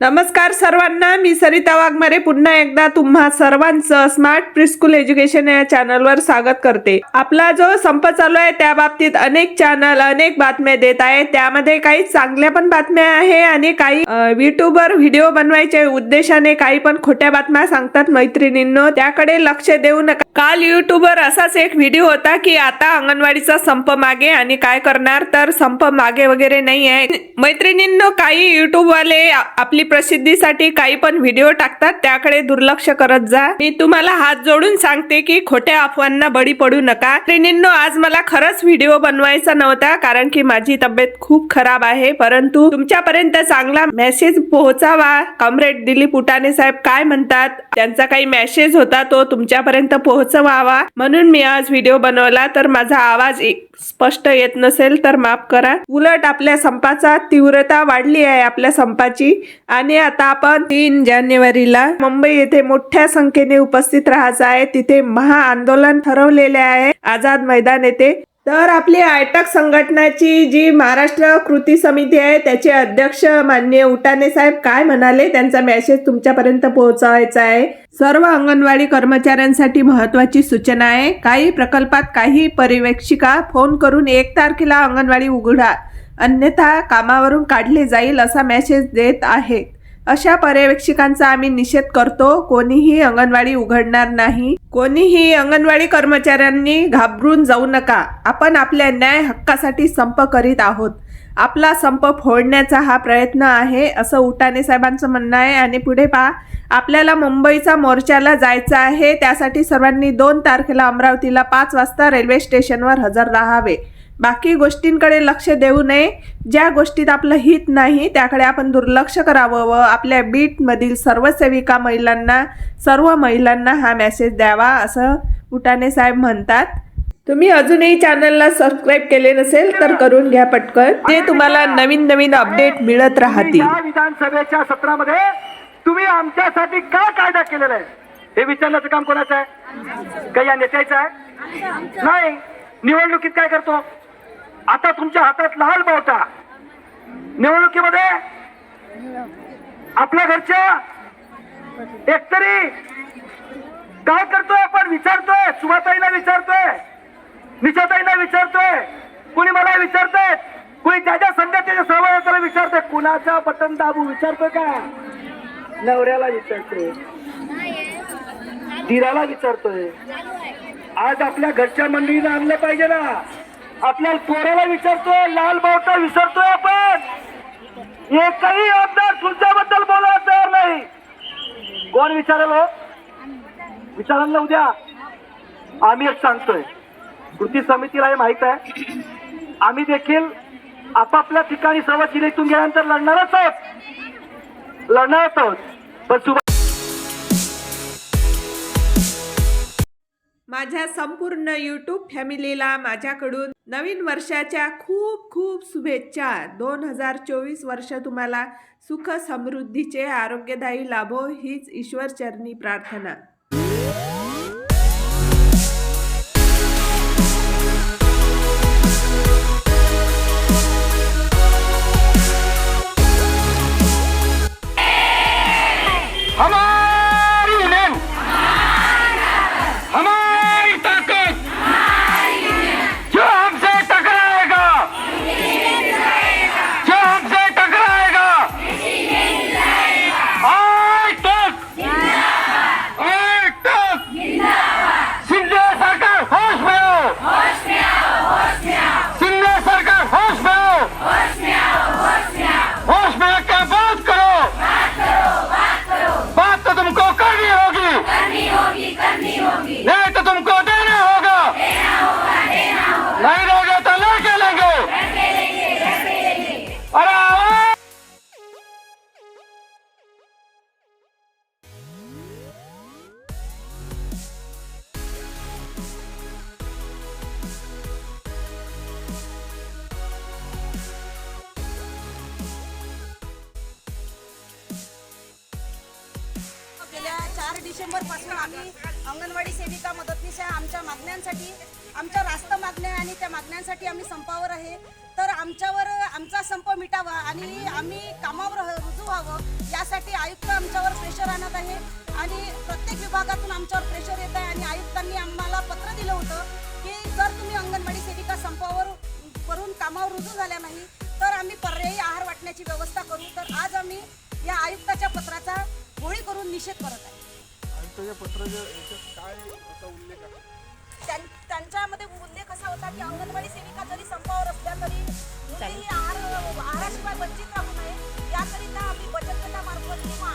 नमस्कार सर्वांना मी सरिता वाघमारे. पुन्हा एकदा तुम्हा सर्वांचं स्मार्ट प्रिस्कूल एज्युकेशन या चॅनलवर स्वागत करते. आपला जो संप चालू आहे त्या बाबतीत अनेक चॅनल अनेक बातम्या देत आहे त्यामध्ये काही चांगल्या पण बातम्या आहे आणि काही युट्यूबवर व्हिडिओ बनवायच्या उद्देशाने काही पण खोट्या बातम्या सांगतात मैत्रिणींनो. त्याकडे लक्ष देऊ नका. काल युट्यूबवर असाच एक व्हिडिओ होता की आता अंगणवाडीचा संप मागे आणि काय करणार? तर संप मागे वगैरे नाही आहे. मैत्रिणींनो काही युट्यूबवाले आपली प्रसिद्धीसाठी काही पण व्हिडिओ टाकतात त्याकडे दुर्लक्ष करत जा. मी तुम्हाला हात जोडून सांगते की खोट्या अफवांना बळी पडू नका. ट्रेनिंनो आज मला खरंच व्हिडिओ बनवायचा नव्हता कारण की माझी तब्येत खूप खराब आहे. परंतु तुमच्यापर्यंत चांगला मेसेज पोहोचावा. कॉम्रेड दिलीप उटाने साहेब काय म्हणतात? त्यांचा काही मेसेज होता तो तुमच्यापर्यंत पोहोचवावा. म्हणून मी आज व्हिडिओ बनवला. तर माझा आवाज एक- स्पष्ट येत नसेल तर माफ करा. उलट आपल्या संपाचा तीव्रता वाढली आहे आपल्या संपाची. आणि आता आपण तीन जानेवारीला मुंबई येथे मोठ्या संख्येने उपस्थित राहायचं आहे. तिथे महाआंदोलन ठरवलेले आहे. आझाद मैदान येथे. तर आपली आयटक संघटनाची जी महाराष्ट्र कृती समिती आहे त्याचे अध्यक्ष माननीय उटाने साहेब काय म्हणाले? त्यांचा मेसेज तुमच्यापर्यंत पोहोचवायचा आहे. सर्व अंगणवाडी कर्मचाऱ्यांसाठी महत्वाची सूचना आहे. काही प्रकल्पात काही पर्यवेक्षिका फोन करून एक तारखेला अंगणवाडी उघडा. अन्यथा कामावरून काढले जाईल असा मेसेज देत आहेत. अशा पर्यवेक्षकांचा आम्ही निषेध करतो कोणीही अंगणवाडी उघडणार नाही. कोणीही अंगणवाडी कर्मचाऱ्यांनी घाबरून जाऊ नका. आपण आपल्या न्याय हक्कासाठी संप करीत आहोत. आपला संप फोडण्याचा हा प्रयत्न आहे असं उटाणे साहेबांचं म्हणणं आहे. आणि पुढे पहा आपल्याला मुंबईचा मोर्चाला जायचं आहे त्यासाठी सर्वांनी दोन तारखेला अमरावतीला पाच वाजता रेल्वे स्टेशनवर हजर राहावे. बाकी गोष्टींकडे लक्ष देऊ नये. ज्या गोष्टीत आपलं हित नाही त्याकडे आपण दुर्लक्ष करावं व आपल्या बीटमधील सर्व सेविका महिलांना सर्व महिलांना हा मेसेज द्यावा असं उटाणे साहेब म्हणतात. तुम्ही अजूनही चॅनलला सबस्क्राईब केले नसेल तर करून घ्या पटकन. जे तुम्हाला नवीन नवीन अपडेट मिळत राहतील. या विधानसभेच्या सत्रामध्ये तुम्ही आमच्यासाठी काय कायदा केलेला आहे? हे विचारण्याचं काम कोणाचं आहे? काही या नेत्याचं आहे? नाही. निवडणुकीत काय करतो? आता तुमच्या हातात लाल बावटा निवडणुकीमध्ये आपल्या घरच्या एकतरी काय करतोय आपण विचारतोय सुभाताईला विचारतोय निशाताईला विचारतोय कुणी मला विचारतोय कुणी त्याच्या संघटनेच्या सहभागाला विचारतोय कुणाचा बटन दाबू विचारतोय का? नवऱ्याला विचारतोय. दिराला विचारतोय. आज आपल्या घरच्या मंडळीला आणलं पाहिजे ना. आपल्या पोराला विचारतोय लाल बावटा विसरतोय आपण. एकही आमदार तुमच्याबद्दल बोलायला तयार नाही. कोण विचारेल हो? विचाराल ना उद्या. आम्ही एक सांगतोय. कृती समितीला हे माहीत आहे. आम्ही देखील आपापल्या ठिकाणी सर्व जिल्ह्यातून गेल्यानंतर लढणारच आहोत. लढणारच आहोत. पण सुबह माझ्या संपूर्ण यूट्यूब फॅमिलीला माझ्याकडून नवीन वर्षाच्या खूप खूप शुभेच्छा. दोन हजार चोवीस वर्ष तुम्हाला सुख समृद्धीचे आरोग्यदायी लाभो हीच ईश्वरचरणी प्रार्थना. डिसेंबरपासून आम्ही अंगणवाडी सेविका मदतनीस आहे. आमच्या मागण्यांसाठी आमच्या रास्त मागण्या आणि त्या मागण्यांसाठी आम्ही संपावर आहे. तर आमच्यावर आमचा संप मिटावा आणि आम्ही कामावर रुजू व्हावं यासाठी आयुक्त आमच्यावर प्रेशर आणत आहे आणि प्रत्येक विभागातून आमच्यावर प्रेशर येत आहे आणि आयुक्तांनी आम्हाला पत्र दिलं होतं की जर तुम्ही अंगणवाडी सेविका संपावर करून कामावर रुजू झाल्या नाही तर आम्ही पर्यायी आहार वाटण्याची व्यवस्था करू. तर आज आम्ही या आयुक्ताच्या पत्राचा होळी करून निषेध करत आहे. रस्त्याच्या पत्राच्या याच्यात काय याचा उल्लेख आहे. त्यां- त्यांच्यामध्ये उल्लेख असा होता की अंगणवाडी सेविका जरी संपावर असल्या तरी मुलींनी आहार आहाराशिवाय वंचित राहू नये. याकरिता आम्ही बचत गटामार्फत किंवा